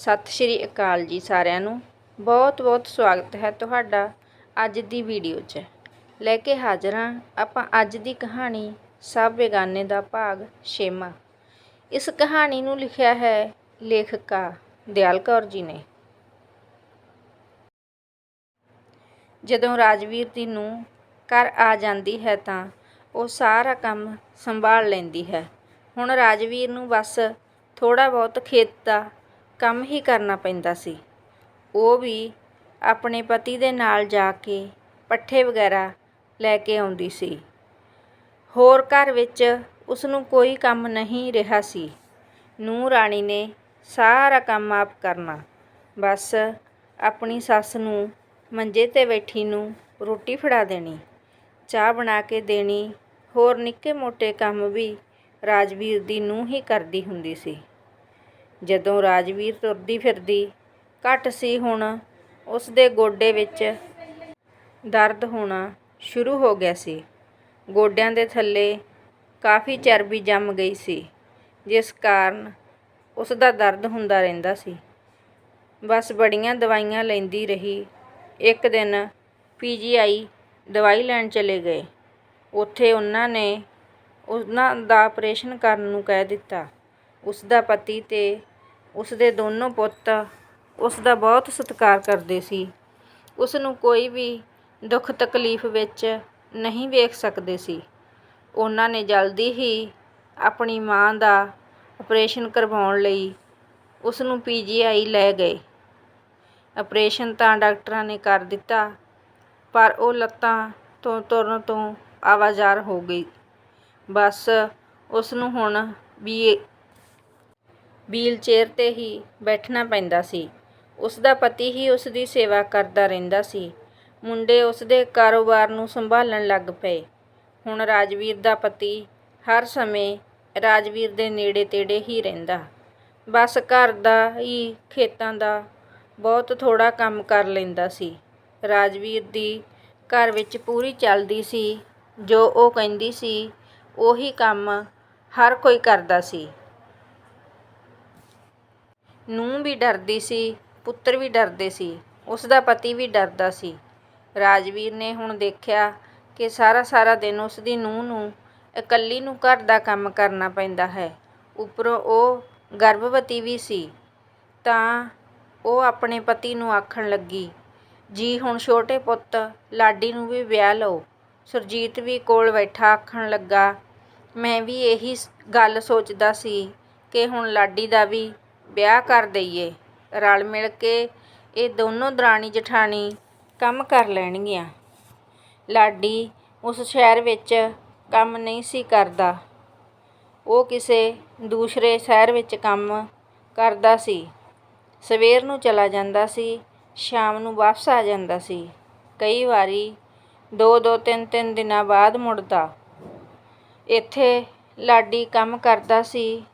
ਸਤਿ ਸ਼੍ਰੀ ਅਕਾਲ ਜੀ ਸਾਰਿਆਂ ਨੂੰ। ਬਹੁਤ ਬਹੁਤ ਸਵਾਗਤ ਹੈ ਤੁਹਾਡਾ ਅੱਜ ਦੀ ਵੀਡੀਓ 'ਚ। ਲੈ ਕੇ ਹਾਜ਼ਰ ਹਾਂ ਆਪਾਂ ਅੱਜ ਦੀ ਕਹਾਣੀ ਸਭ ਬੇਗਾਨੇ ਦਾ ਭਾਗ ਛੇਵਾਂ। ਇਸ ਕਹਾਣੀ ਨੂੰ ਲਿਖਿਆ ਹੈ ਲੇਖਕਾ ਦਿਆਲ ਕੌਰ ਜੀ ਨੇ। ਜਦੋਂ ਰਾਜਵੀਰ ਦੀ ਨੂੰ ਘਰ ਆ ਜਾਂਦੀ ਹੈ ਤਾਂ ਉਹ ਸਾਰਾ ਕੰਮ ਸੰਭਾਲ ਲੈਂਦੀ ਹੈ। ਹੁਣ ਰਾਜਵੀਰ ਨੂੰ ਬਸ ਥੋੜਾ ਬਹੁਤ ਖੇਤ ਦਾ ਕੰਮ ਹੀ ਕਰਨਾ ਪੈਂਦਾ ਸੀ। ਉਹ ਵੀ ਆਪਣੇ ਪਤੀ ਦੇ ਨਾਲ ਜਾ ਕੇ ਪੱਠੇ ਵਗੈਰਾ ਲੈ ਕੇ ਆਉਂਦੀ ਸੀ। ਹੋਰ ਘਰ ਵਿੱਚ ਉਸ ਨੂੰ ਕੋਈ ਕੰਮ ਨਹੀਂ ਰਿਹਾ ਸੀ। ਨੂੰ ਰਾਣੀ ਨੇ ਸਾਰਾ ਕੰਮ ਆਪ ਕਰਨਾ। ਬਸ ਆਪਣੀ ਸੱਸ ਨੂੰ ਮੰਜੇ 'ਤੇ ਬੈਠੀ ਨੂੰ ਰੋਟੀ ਫੜਾ ਦੇਣੀ, ਚਾਹ ਬਣਾ ਕੇ ਦੇਣੀ, ਹੋਰ ਨਿੱਕੇ ਮੋਟੇ ਕੰਮ ਵੀ ਰਾਜਵੀਰ ਦੀ ਨੂੰਹ ਹੀ ਕਰਦੀ ਹੁੰਦੀ ਸੀ। ਜਦੋਂ ਰਾਜਵੀਰ ਤੁਰਦੀ ਫਿਰਦੀ, ਘੱਟ ਸੀ ਹੁਣ, ਉਸ ਦੇ ਗੋਡੇ ਵਿੱਚ ਦਰਦ ਹੋਣਾ ਸ਼ੁਰੂ ਹੋ ਗਿਆ ਸੀ। ਗੋਡਿਆਂ ਦੇ ਥੱਲੇ ਕਾਫੀ ਚਰਬੀ ਜੰਮ ਗਈ ਸੀ, ਜਿਸ ਕਾਰਨ ਉਸ ਦਾ ਦਰਦ ਹੁੰਦਾ ਰਹਿੰਦਾ ਸੀ। ਬਸ ਬੜੀਆਂ ਦਵਾਈਆਂ ਲੈਂਦੀ ਰਹੀ। ਇੱਕ ਦਿਨ ਪੀਜੀਆਈ ਦਵਾਈ ਲੈਣ ਚਲੇ ਗਏ। ਉੱਥੇ ਉਹਨਾਂ ਨੇ ਉਹਨਾਂ ਦਾ ਆਪਰੇਸ਼ਨ ਕਰਨ ਨੂੰ ਕਹਿ ਦਿੱਤਾ। ਉਸ ਦਾ ਪਤੀ ਤੇ ਉਸ ਦੇ ਦੋਨੋਂ ਪੁੱਤ ਉਸ ਦਾ ਬਹੁਤ ਸਤਿਕਾਰ ਕਰਦੇ ਸੀ। ਉਸ ਨੂੰ ਕੋਈ ਵੀ ਦੁੱਖ ਤਕਲੀਫ ਵਿੱਚ ਨਹੀਂ ਵੇਖ ਸਕਦੇ ਸੀ। ਉਹਨਾਂ ਨੇ ਜਲਦੀ ਹੀ ਆਪਣੀ ਮਾਂ ਦਾ ਆਪਰੇਸ਼ਨ ਕਰਵਾਉਣ ਲਈ ਉਸ ਨੂੰ ਪੀਜੀਆਈ ਲੈ ਗਏ। ਆਪਰੇਸ਼ਨ ਤਾਂ ਡਾਕਟਰਾਂ ਨੇ ਕਰ ਦਿੱਤਾ, ਪਰ ਉਹ ਲੱਤਾਂ ਤੋਂ ਤੁਰਨ ਤੋਂ ਆਵਾਜ਼ਾਰ ਹੋ ਗਈ। ਬਸ ਉਸ ਨੂੰ ਹੁਣ ਵੀ ਵੀਲ ਚੇਅਰ 'ਤੇ ਹੀ ਬੈਠਣਾ ਪੈਂਦਾ ਸੀ। ਉਸ ਦਾ ਪਤੀ ਹੀ ਉਸ ਦੀ ਸੇਵਾ ਕਰਦਾ ਰਹਿੰਦਾ ਸੀ। ਮੁੰਡੇ ਉਸ ਦੇ ਕਾਰੋਬਾਰ ਨੂੰ ਸੰਭਾਲਣ ਲੱਗ ਪਏ। ਹੁਣ ਰਾਜਵੀਰ ਦਾ ਪਤੀ ਹਰ ਸਮੇਂ ਰਾਜਵੀਰ ਦੇ ਨੇੜੇ ਤੇੜੇ ਹੀ ਰਹਿੰਦਾ। ਬਸ ਘਰ ਦਾ ਹੀ ਖੇਤਾਂ ਦਾ ਬਹੁਤ ਥੋੜਾ ਕੰਮ ਕਰ ਲੈਂਦਾ ਸੀ। ਰਾਜਵੀਰ ਦੀ ਘਰ ਵਿੱਚ ਪੂਰੀ ਚੱਲਦੀ ਸੀ। ਜੋ ਉਹ ਕਹਿੰਦੀ ਸੀ, ਉਹੀ ਕੰਮ ਹਰ ਕੋਈ ਕਰਦਾ ਸੀ। ਨੂੰਹ ਵੀ ਡਰਦੀ ਸੀ, ਪੁੱਤਰ ਵੀ ਡਰਦੇ ਸੀ ਉਸ ਦਾ ਪਤੀ ਵੀ ਡਰਦਾ ਸੀ। ਰਾਜਵੀਰ ਨੇ ਹੁਣ ਦੇਖਿਆ ਕਿ ਸਾਰਾ ਸਾਰਾ ਦਿਨ ਉਸ ਦੀ ਨੂੰਹ ਨੂੰ ਇਕੱਲੀ ਨੂੰ ਘਰ ਦਾ ਕੰਮ ਕਰਨਾ ਪੈਂਦਾ ਹੈ। ਉੱਪਰੋਂ ਉਹ ਗਰਭਵਤੀ ਵੀ ਸੀ। ਤਾਂ ਉਹ ਆਪਣੇ ਪਤੀ ਨੂੰ ਆਖਣ ਲੱਗੀ, ਜੀ, ਹੁਣ ਛੋਟੇ ਪੁੱਤ, ਲਾਡੀ ਨੂੰ ਵੀ ਵਿਆਹ ਲਓ। ਸੁਰਜੀਤ ਵੀ ਕੋਲ ਬੈਠਾ ਆਖਣ ਲੱਗਾ, ਮੈਂ ਵੀ ਇਹੀ ਗੱਲ ਸੋਚਦਾ ਸੀ ਕਿ ਹੁਣ ਲਾਡੀ ਦਾ ਵੀ ਵਿਆਹ ਕਰ ਦਈਏ। ਰਲ ਮਿਲ ਕੇ ਇਹ ਦੋਨੋਂ ਦਰਾਣੀ ਜਠਾਣੀ ਕੰਮ ਕਰ ਲੈਣਗੀਆਂ। ਲਾਡੀ ਉਸ ਸ਼ਹਿਰ ਵਿੱਚ ਕੰਮ ਨਹੀਂ ਸੀ ਕਰਦਾ। ਉਹ ਕਿਸੇ ਦੂਸਰੇ ਸ਼ਹਿਰ ਵਿੱਚ ਕੰਮ ਕਰਦਾ ਸੀ। ਸਵੇਰ ਨੂੰ ਚਲਾ ਜਾਂਦਾ ਸੀ, ਸ਼ਾਮ ਨੂੰ ਵਾਪਸ ਆ ਜਾਂਦਾ ਸੀ। ਕਈ ਵਾਰੀ ਦੋ ਦੋ, ਤਿੰਨ ਤਿੰਨ ਦਿਨਾਂ ਬਾਅਦ ਮੁੜਦਾ। ਇੱਥੇ ਲਾਡੀ ਕੰਮ ਕਰਦਾ ਸੀ।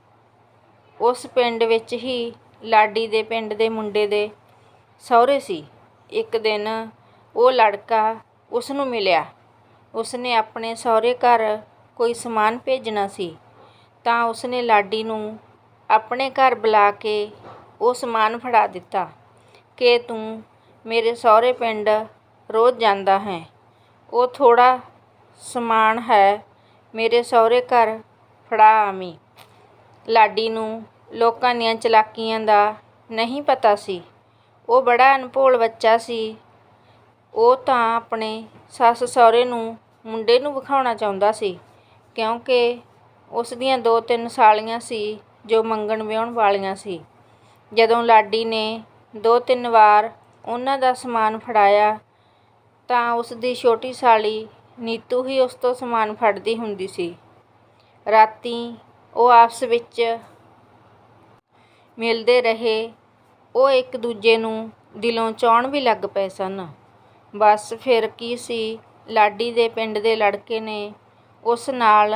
ਉਸ ਪਿੰਡ ਵਿੱਚ ਹੀ ਲਾਡੀ ਦੇ ਪਿੰਡ ਦੇ ਮੁੰਡੇ ਦੇ ਸਹੁਰੇ ਸੀ। ਇੱਕ ਦਿਨ ਉਹ ਲੜਕਾ ਉਸ ਨੂੰ ਮਿਲਿਆ। ਉਸ ਨੇ ਆਪਣੇ ਸਹੁਰੇ ਘਰ ਕੋਈ ਸਮਾਨ ਭੇਜਣਾ ਸੀ ਤਾਂ ਉਸ ਨੇ ਲਾਡੀ ਨੂੰ ਆਪਣੇ ਘਰ ਬੁਲਾ ਕੇ ਉਹ ਸਮਾਨ ਫੜਾ ਦਿੱਤਾ ਕਿ ਤੂੰ ਮੇਰੇ ਸਹੁਰੇ ਪਿੰਡ ਰੋਜ਼ ਜਾਂਦਾ ਹੈ। ਉਹ ਥੋੜਾ ਸਮਾਨ ਹੈ ਮੇਰੇ ਸਹੁਰੇ ਘਰ ਫੜਾ ਆਵੀਂ। ਲਾਡੀ ਨੂੰ ਲੋਕਾਂ ਦੀਆਂ ਚਲਾਕੀਆਂ ਦਾ ਨਹੀਂ ਪਤਾ ਸੀ। ਉਹ ਬੜਾ ਅਨਭੋਲ ਬੱਚਾ ਸੀ। ਉਹ ਤਾਂ ਆਪਣੇ ਸੱਸ ਸਹੁਰੇ ਨੂੰ ਮੁੰਡੇ ਨੂੰ ਵਿਖਾਉਣਾ ਚਾਹੁੰਦਾ ਸੀ, ਕਿਉਂਕਿ ਉਸ ਦੀਆਂ ਦੋ ਤਿੰਨ ਸਾਲੀਆਂ ਸੀ ਜੋ ਮੰਗਣ ਵਿਆਹੁਣ ਵਾਲੀਆਂ ਸੀ। ਜਦੋਂ ਲਾਡੀ ਨੇ ਦੋ ਤਿੰਨ ਵਾਰ ਉਹਨਾਂ ਦਾ ਸਮਾਨ ਫੜਾਇਆ, ਤਾਂ ਉਸ ਦੀ ਛੋਟੀ ਸਾਲੀ ਨੀਤੂ ਹੀ ਉਸ ਤੋਂ ਸਮਾਨ ਫੜਦੀ ਹੁੰਦੀ ਸੀ। ਰਾਤੀ ਉਹ ਆਪਸ ਵਿੱਚ ਮਿਲਦੇ ਰਹੇ। ਉਹ ਇੱਕ ਦੂਜੇ ਨੂੰ ਦਿਲੋਂ ਚਾਹੁਣ ਵੀ ਲੱਗ ਪਏ ਸਨ। ਬਸ ਫਿਰ ਕੀ ਸੀ, ਲਾਡੀ ਦੇ ਪਿੰਡ ਦੇ ਲੜਕੇ ਨੇ ਉਸ ਨਾਲ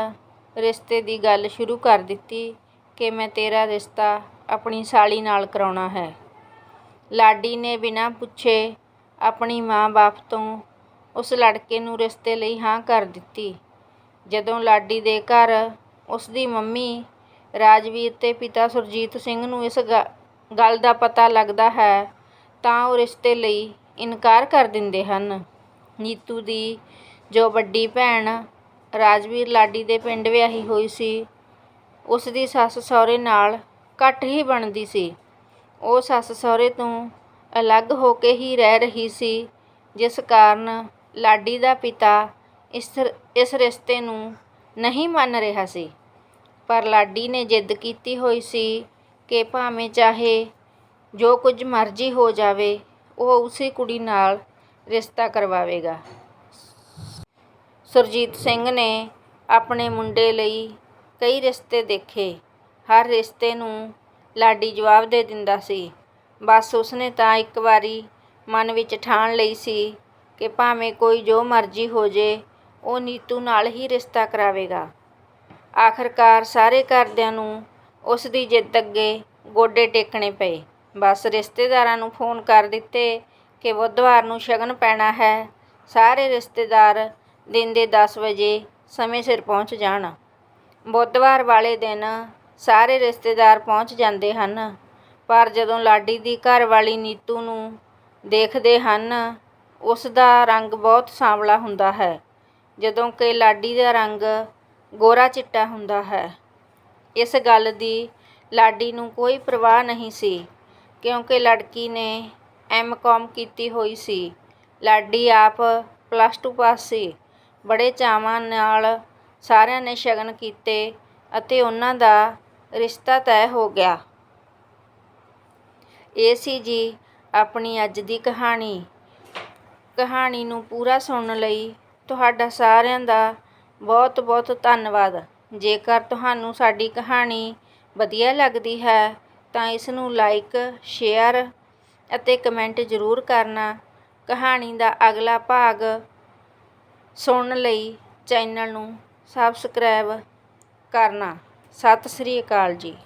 ਰਿਸ਼ਤੇ ਦੀ ਗੱਲ ਸ਼ੁਰੂ ਕਰ ਦਿੱਤੀ ਕਿ ਮੈਂ ਤੇਰਾ ਰਿਸ਼ਤਾ ਆਪਣੀ ਸਾਲੀ ਨਾਲ ਕਰਾਉਣਾ ਹੈ। ਲਾਡੀ ਨੇ ਬਿਨਾਂ ਪੁੱਛੇ ਆਪਣੀ ਮਾਂ-ਬਾਪ ਤੋਂ ਉਸ ਲੜਕੇ ਨੂੰ ਰਿਸ਼ਤੇ ਲਈ ਹਾਂ ਕਰ ਦਿੱਤੀ। ਜਦੋਂ ਲਾਡੀ ਦੇ ਘਰ ਉਸ ਦੀ ਮੰਮੀ ਰਾਜਵੀਰ ਤੇ ਪਿਤਾ ਸੁਰਜੀਤ ਸਿੰਘ ਨੂੰ ਇਸ ਗੱਲ ਦਾ ਪਤਾ ਲੱਗਦਾ ਹੈ, ਤਾਂ ਉਹ ਰਿਸ਼ਤੇ ਲਈ ਇਨਕਾਰ ਕਰ ਦਿੰਦੇ ਹਨ। ਨੀਤੂ ਦੀ ਜੋ ਵੱਡੀ ਭੈਣ ਰਾਜਵੀਰ ਲਾਡੀ ਦੇ ਪਿੰਡ ਵਿਆਹੀ ਹੋਈ ਸੀ ਉਸ ਦੀ ਸੱਸ ਸਹੁਰੇ ਨਾਲ ਘੱਟ ਹੀ ਬਣਦੀ ਸੀ। ਉਹ ਸੱਸ ਸਹੁਰੇ ਤੋਂ ਅਲੱਗ ਹੋ ਕੇ ਹੀ ਰਹਿ ਰਹੀ ਸੀ, ਜਿਸ ਕਾਰਨ ਲਾਡੀ ਦਾ ਪਿਤਾ ਇਸ ਇਸ ਰਿਸ਼ਤੇ ਨੂੰ ਨਹੀਂ ਮੰਨ ਰਿਹਾ ਸੀ। ਪਰ ਲਾਡੀ ਨੇ ਜਿੱਦ ਕੀਤੀ ਹੋਈ ਸੀ ਕਿ ਭਾਵੇਂ ਚਾਹੇ ਜੋ ਕੁਝ ਮਰਜ਼ੀ ਹੋ ਜਾਵੇ, ਉਹ ਉਸੇ ਕੁੜੀ ਨਾਲ ਰਿਸ਼ਤਾ ਕਰਵਾਵੇਗਾ। ਸੁਰਜੀਤ ਸਿੰਘ ਨੇ ਆਪਣੇ ਮੁੰਡੇ ਲਈ ਕਈ ਰਿਸ਼ਤੇ ਦੇਖੇ। ਹਰ ਰਿਸ਼ਤੇ ਨੂੰ ਲਾਡੀ ਜਵਾਬ ਦੇ ਦਿੰਦਾ ਸੀ। ਬਸ ਉਸਨੇ ਤਾਂ ਇੱਕ ਵਾਰੀ ਮਨ ਵਿੱਚ ਠਾਣ ਲਈ ਸੀ ਕਿ ਭਾਵੇਂ ਕੋਈ ਜੋ ਮਰਜ਼ੀ ਹੋ ਜੇ, ਉਹ ਨੀਤੂ ਨਾਲ ਹੀ ਰਿਸ਼ਤਾ ਕਰਾਵੇਗਾ। ਆਖਰਕਾਰ ਸਾਰੇ ਘਰਦਿਆਂ ਨੂੰ ਉਸ ਦੀ ਜਿੱਦ ਅੱਗੇ ਗੋਡੇ ਟੇਕਣੇ ਪਏ। ਬਸ ਰਿਸ਼ਤੇਦਾਰਾਂ ਨੂੰ ਫੋਨ ਕਰ ਦਿੱਤੇ ਕਿ ਬੁੱਧਵਾਰ ਨੂੰ ਸ਼ਗਨ ਪੈਣਾ ਹੈ। ਸਾਰੇ ਰਿਸ਼ਤੇਦਾਰ ਦਿਨ ਦੇ 10 ਵਜੇ ਸਮੇਂ ਸਿਰ ਪਹੁੰਚ ਜਾਣ। ਬੁੱਧਵਾਰ ਵਾਲੇ ਦਿਨ ਸਾਰੇ ਰਿਸ਼ਤੇਦਾਰ ਪਹੁੰਚ ਜਾਂਦੇ ਹਨ। ਪਰ ਜਦੋਂ ਲਾਡੀ ਦੀ ਘਰ ਵਾਲੀ ਨੀਤੂ ਨੂੰ ਦੇਖਦੇ ਹਨ, ਉਸ ਦਾ ਰੰਗ ਬਹੁਤ ਸਾਂਵਲਾ ਹੁੰਦਾ ਹੈ। ਜਦੋਂ ਕਿ ਲਾਡੀ ਦਾ ਰੰਗ ਗੋਰਾ ਚਿੱਟਾ ਹੁੰਦਾ ਹੈ। ਇਸ ਗੱਲ ਦੀ ਲਾਡੀ ਨੂੰ ਕੋਈ ਪਰਵਾਹ ਨਹੀਂ ਸੀ, ਕਿਉਂਕਿ ਲੜਕੀ ਨੇ ਐਮ.ਕਾਮ ਕੀਤੀ ਹੋਈ ਸੀ। ਲਾਡੀ ਆਪ ਪਲੱਸ 2 ਪਾਸ ਸੀ। ਬੜੇ ਚਾਵਾਂ ਨਾਲ ਸਾਰਿਆਂ ਨੇ ਸ਼ਗਨ ਕੀਤੇ ਅਤੇ ਉਹਨਾਂ ਦਾ ਰਿਸ਼ਤਾ ਤੈਅ ਹੋ ਗਿਆ। ਇਹ ਸੀ ਜੀ ਆਪਣੀ ਅੱਜ ਦੀ ਕਹਾਣੀ। ਕਹਾਣੀ ਨੂੰ ਪੂਰਾ ਸੁਣਨ ਲਈ ਤੁਹਾਡਾ ਸਾਰਿਆਂ ਦਾ ਬਹੁਤ ਬਹੁਤ ਧੰਨਵਾਦ। ਜੇਕਰ ਤੁਹਾਨੂੰ ਸਾਡੀ ਕਹਾਣੀ ਵਧੀਆ ਲੱਗਦੀ ਹੈ, ਤਾਂ ਇਸ ਨੂੰ ਲਾਈਕ ਸ਼ੇਅਰ ਅਤੇ ਕਮੈਂਟ ਜ਼ਰੂਰ ਕਰਨਾ। ਕਹਾਣੀ ਦਾ ਅਗਲਾ ਭਾਗ ਸੁਣਨ ਲਈ ਚੈਨਲ ਨੂੰ ਸਬਸਕ੍ਰਾਈਬ ਕਰਨਾ। ਸਤਿ ਸ੍ਰੀ ਅਕਾਲ ਜੀ।